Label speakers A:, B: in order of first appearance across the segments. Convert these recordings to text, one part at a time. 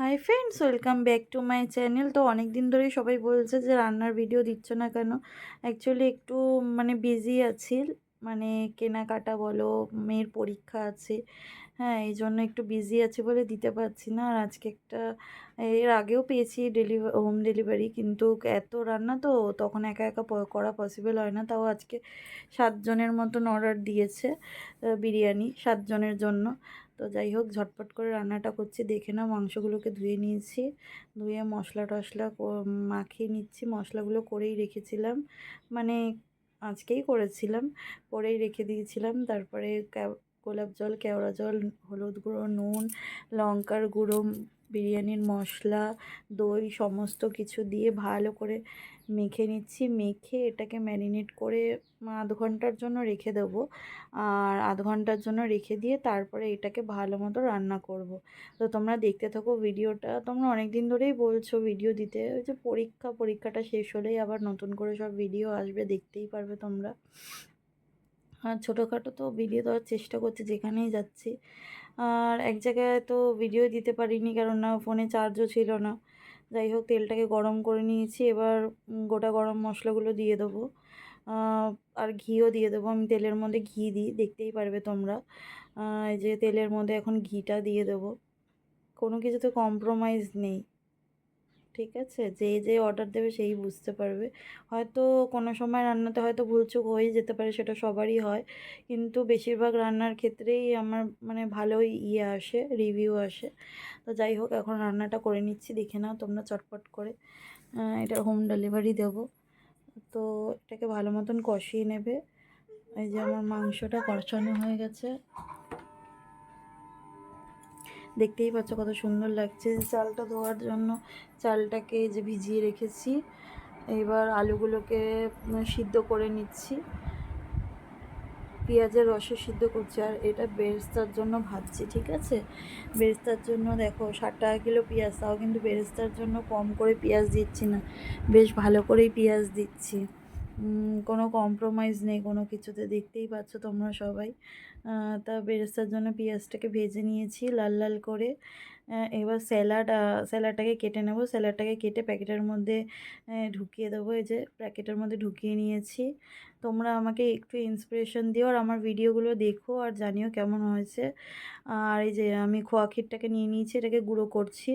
A: Hi friends welcome back to my channel তো অনেক দিন ধরেই সবাই বলছে যে রান্নার ভিডিও দিচ্ছ না কেন? অ্যাকচুয়ালি একটু মানে বিজি আছি। মানে কেনাকাটা বলো, মেয়ের পরীক্ষা আছে। হ্যাঁ এই জন্য একটু বিজি আছি বলে দিতে পারছি না। আর আজকে একটা, এর আগেও পেয়েছি ডেলিভারি হোম ডেলিভারি কিন্তু এত রান্না তো তখন একা একা করা পসিবল হয় না। তাও আজকে সাতজনের মতন অর্ডার দিয়েছে বিরিয়ানি, সাতজনের জন্য। তো যাই হোক, ঝটপট করে রান্নাটা করছি। দেখে না মাংসগুলোকে ধুয়ে নিয়েছি। ধুয়ে মশলা টশলা মাখিয়ে নিচ্ছি। মশলাগুলো করেই রেখেছিলাম। মানে আজকেই করেছিলাম। করেই রেখে দিয়েছিলাম। তারপরে গোলাপ জল, কেওড়া জল, হলুদ গুঁড়ো, নুন, লঙ্কার গুঁড়ো বিরিয়ানির মশলা, দই, সমস্ত কিছু দিয়ে ভালো করে মেখে নিচ্ছি। মেখে এটাকে ম্যারিনেট করে আধ ঘণ্টার জন্য রেখে দেবো। আর আধ ঘণ্টার জন্য রেখে দিয়ে তারপরে এটাকে ভালো মতো রান্না করব। তো তোমরা দেখতে থাকো ভিডিওটা। তোমরা অনেক দিন ধরেই বলছো ভিডিও দিতে। ওই যে পরীক্ষা, পরীক্ষাটা শেষ হলেই আবার নতুন করে সব ভিডিও আসবে, দেখতেই পারবে তোমরা। আর ছোটোখাটো তো ভিডিও দেওয়ার চেষ্টা করছি, যেখানেই যাচ্ছি। আর এক জায়গায় তো ভিডিও দিতে পারিনি কারণ না ফোনে চার্জও ছিল না। যাই হোক, তেলটাকে গরম করে নিয়েছি, এবার গোটা গরম মশলাগুলো দিয়ে দেবো। আর ঘিও দিয়ে দেবো। আমি তেলের মধ্যে ঘি দিই, দেখতেই পারবে তোমরা। এই যে তেলের মধ্যে এখন ঘিটা দিয়ে দেবো। কোনো কিছুতে কম্প্রোমাইজ নেই। ঠিক আছে? যে যে অর্ডার দেবে সেই বুঝতে পারবে। হয়তো কোনো সময় রান্নাতে হয়তো ভুলচুক হয়ে যেতে পারে, সেটা সবারই হয়। কিন্তু বেশিরভাগ রান্নার ক্ষেত্রেই আমার মানে ভালোই ইয়ে আসে রিভিউ আসে। তো যাই হোক, এখন রান্নাটা করে নিচ্ছি, দেখে নাও তোমরা চটপট করে। এটা হোম ডেলিভারি দেব। তো এটাকে ভালো মতন কষিয়ে নেবে। এই যে আমার মাংসটা কষানো হয়ে গেছে। দেখতেই পাচ্ছ কত সুন্দর লাগছে। চালটা ধোয়ার জন্য চালটাকে যে ভিজিয়ে রেখেছি। এবার আলুগুলোকে সিদ্ধ করে নিচ্ছি। পেঁয়াজের রসে সিদ্ধ করছি আর এটা বেরেস্তার জন্য ভাজছি, ঠিক আছে? বেরেস্তার জন্য দেখো, ষাট টাকা কিলো পেঁয়াজ, তাও কিন্তু বেরেস্তার জন্য কম করে পেঁয়াজ দিচ্ছি না। বেশ ভালো করেই পেঁয়াজ দিচ্ছি। কোনো কম্প্রোমাইজ নেই, কোনো কিছুতে দেখতেই পাচ্ছ তোমরা সবাই। তা বেরেস্তার জন্য পেঁয়াজটাকে ভেজে নিয়েছি, লাল লাল করে। এবার স্যালাড স্যালাডটাকে কেটে নেব। স্যালাডটাকে কেটে প্যাকেটের মধ্যে ঢুকিয়ে দেবো। এই যে প্যাকেটের মধ্যে ঢুকিয়ে নিয়েছি। তোমরা আমাকে একটু ইন্সপিরেশন দিও আর আমার ভিডিওগুলো দেখো আর জানিও কেমন হয়েছে। আর এই যে আমি খোয়া ক্ষীরটাকে নিয়ে নিয়েছি, এটাকে গুঁড়ো করছি।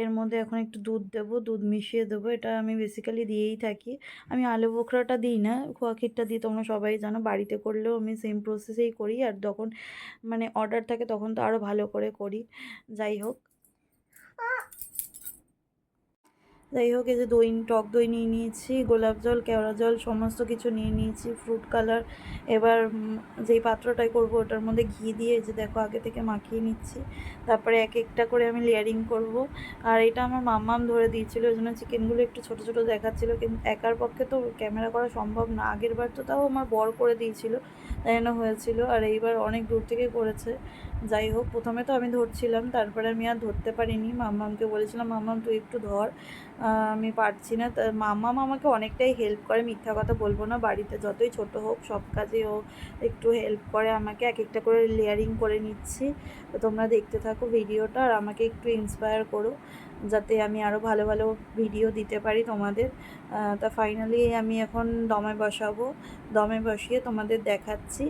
A: এর মধ্যে এখন একটু দুধ দেবো, দুধ মিশিয়ে দেবো। এটা আমি বেসিক্যালি দিয়েই থাকি। আমি আলু বোখরাটা দিই না, খোয়া ক্ষীরটা দিই, তোমরা সবাই জানো। বাড়িতে করলেও আমি সেম প্রসেসেই করি। আর যখন মানে অর্ডার থাকে, তখন তো আরও ভালো করে করি। যাই হোক। যাই হোক, এই যে দই টক দই নিয়ে নিয়েছি, গোলাপ জল, কেওড়া জল, সমস্ত কিছু নিয়ে নিয়েছি ফ্রুট কালার এবার যেই পাত্রটাই করব ওটার মধ্যে ঘি দিয়ে যে দেখো আগে থেকে মাখিয়ে নিচ্ছি। তারপরে এক একটা করে আমি লেয়ারিং করব। আর এটা আমার মাম্মাম ধরে দিয়েছিল, ওই জন্য চিকেনগুলো একটু ছোট ছোট দেখাচ্ছিলো, কিন্তু একার পক্ষে তো ক্যামেরা করা সম্ভব না। আগের বার তো তাও আমার বর করে দিয়েছিল, তাই জন্য হয়েছিল। আর এইবার অনেক দূর থেকে করেছে। যাই হোক, প্রথমে তো আমি ধরছিলাম, তারপরে আমি আর ধরতে পারিনি। মাম্মামকে বলেছিলাম, মাম্মাম, তুই একটু ধর। আমি পারছি না। মাম্মাম আমাকে অনেকটাই হেল্প করে, মিথ্যা কথা বলব না। বাড়িতে যতই ছোট হোক, সব কাজে ও একটু হেল্প করে আমাকে। এক একটা করে লেয়ারিং করে নিচ্ছি। তো তোমরা দেখতে থাকো ভিডিওটা আর আমাকে একটু ইন্সপায়ার করো, যাতে আমি আরও ভালো ভালো ভিডিও দিতে পারি তোমাদের। তা ফাইনালি আমি এখন দমে বসাবো। দমে বসিয়ে তোমাদের দেখাচ্ছি।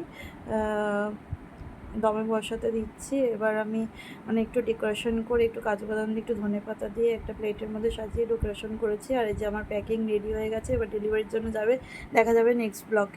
A: দমে বসাতে দিচ্ছি। এবার আমি মানে একটু ডেকোরেশন করে একটু কাজু বাদাম দিয়ে একটু ধনে পাতা দিয়ে একটা প্লেটের মধ্যে সাজিয়ে ডেকোরেশন করেছি। আর এই যে আমার প্যাকিং রেডি হয়ে গেছে, এবার ডেলিভারির জন্য যাবে। দেখা যাবে নেক্সট ব্লকে